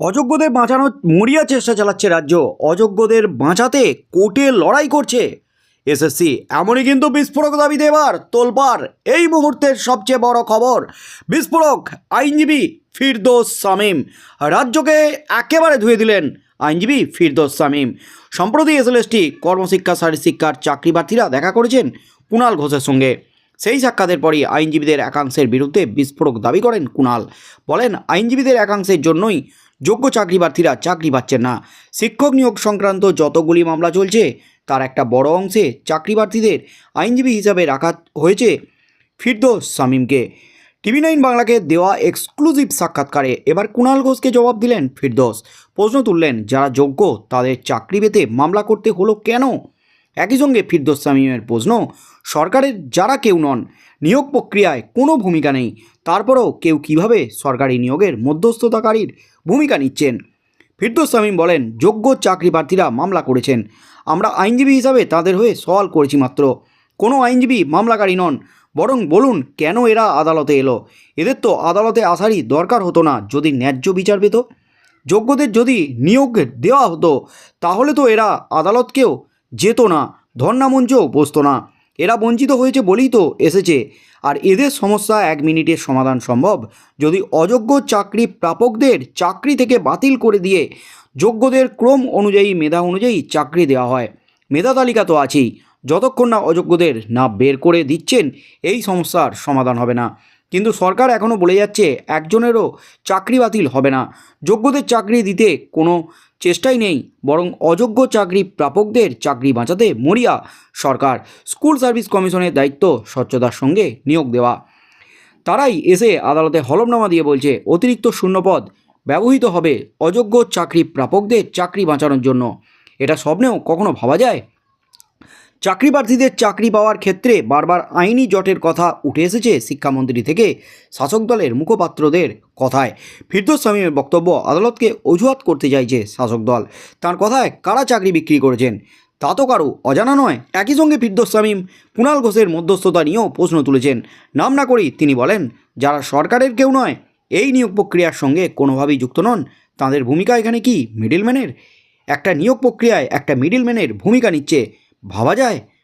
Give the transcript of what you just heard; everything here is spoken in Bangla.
অযোগ্যদের বাঁচানোর মরিয়া চেষ্টা চালাচ্ছে রাজ্য। অযোগ্যদের বাঁচাতে কোর্টে লড়াই করছে। এসএসসি এমনই কিন্তু বিস্ফোরক দাবি এবার তোলপার এই মুহূর্তের সবচেয়ে বড় খবর, বিস্ফোরক আইনজীবী ফিরদোস সামিম রাজ্যকে একেবারে ধুয়ে দিলেন আইনজীবী ফিরদোস সামিম সম্প্রতি এসএলএসটি কর্মশিক্ষা শারীরশিক্ষার চাকরি প্রার্থীরা দেখা করেছেন কুণাল ঘোষের সঙ্গে। সেই সাক্ষাতের পরই আইনজীবীদের একাংশের বিরুদ্ধে বিস্ফোরক দাবি করেন কুণাল বলেন, আইনজীবীদের একাংশের জন্যই যোগ্য চাকরি প্রার্থীরা চাকরি পাচ্ছেন না। শিক্ষক নিয়োগ সংক্রান্ত যতগুলি মামলা চলছে, তার একটা বড় অংশে চাকরি প্রার্থীদের আইনজীবী হিসাবে রাখা হয়েছে ফিরদোস শামীমকে। টিভি নাইন বাংলাকে দেওয়া এক্সক্লুসিভ সাক্ষাৎকারে এবার কুণাল ঘোষকে জবাব দিলেন ফিরদোস। প্রশ্ন তুললেন, যারা যোগ্য তাদের চাকরি পেতে মামলা করতে হলো কেন? একই সঙ্গে ফিরদোস শামীমের প্রশ্ন, সরকারের যারা কেউ নন, নিয়োগ প্রক্রিয়ায় কোনো ভূমিকা নেই, তারপরও কেউ কীভাবে সরকারি নিয়োগের মধ্যস্থতাকারীর ভূমিকা নিচ্ছেন? ফিরদোস শামীম বলেন, যোগ্য চাকরি প্রার্থীরা মামলা করেছেন। আমরা আইনজীবী হিসাবে তাদের হয়ে সওয়াল করেছি মাত্র। কোনো আইনজীবী মামলাকারী নন, বরং বলুন কেন এরা আদালতে এলো? এদের তো আদালতে আসারই দরকার হতো না যদি ন্যায্য বিচার পেত। যোগ্যদের যদি নিয়োগ দেওয়া হতো, তাহলে তো এরা আদালতকেও যেত না ধর্নামঞ্চেও বসতো না। এরা বঞ্চিত হয়েছে বলেই তো এসেছে। আর এদের সমস্যা এক মিনিটের সমাধান সম্ভব। যদি অযোগ্য চাকরি প্রাপকদের চাকরি থেকে বাতিল করে দিয়ে যোগ্যদের ক্রম অনুযায়ী, মেধা অনুযায়ী চাকরি দেওয়া হয়, মেধা তালিকা তো আছেই। যতক্ষণ না অযোগ্যদের না বের করে দিচ্ছেন, এই সমস্যার সমাধান হবে না। কিন্তু সরকার এখনও বলে যাচ্ছে একজনেরও চাকরি বাতিল হবে না। যোগ্যদের চাকরি দিতে কোনো চেষ্টাই নেই, বরং অযোগ্য চাকরি প্রাপকদের চাকরি বাঁচাতে মরিয়া সরকার। স্কুল সার্ভিস কমিশনের দায়িত্ব স্বচ্ছতার সঙ্গে নিয়োগ দেওয়া। তারাই এসে আদালতে হলফনামা দিয়ে বলছে, অতিরিক্ত শূন্যপদ ব্যবহৃত হবে অযোগ্য চাকরি প্রাপকদের চাকরি বাঁচানোর জন্য। এটা স্বপ্নেও কখনো ভাবা যায়? চাকরি প্রার্থীদের চাকরি পাওয়ার ক্ষেত্রে বারবার আইনি জটের কথা উঠে এসেছে শিক্ষামন্ত্রী থেকে শাসক দলের মুখপাত্রদের কথায়। ফিরদোস শামীমের বক্তব্য, আদালতকে অজুহাত করতে চাইছে শাসক দল। তার কথায়, কারা চাকরি বিক্রি করেছেন? তা তো কারও অজানা নয়। একই সঙ্গে ফিরদোস শামীম, কুণাল ঘোষের মধ্যস্থতা নিয়েও প্রশ্ন তুলেছেন। নাম না করি তিনি বলেন, যারা সরকারের কেউ নয়, এই নিয়োগ প্রক্রিয়ার সঙ্গে কোনোভাবেই যুক্ত নন। তাদের ভূমিকা এখানে কি মিডিলম্যানের একটা নিয়োগ প্রক্রিয়ায় একটা মিডিলম্যানের ভূমিকা নিচ্ছে ভাবা যায়?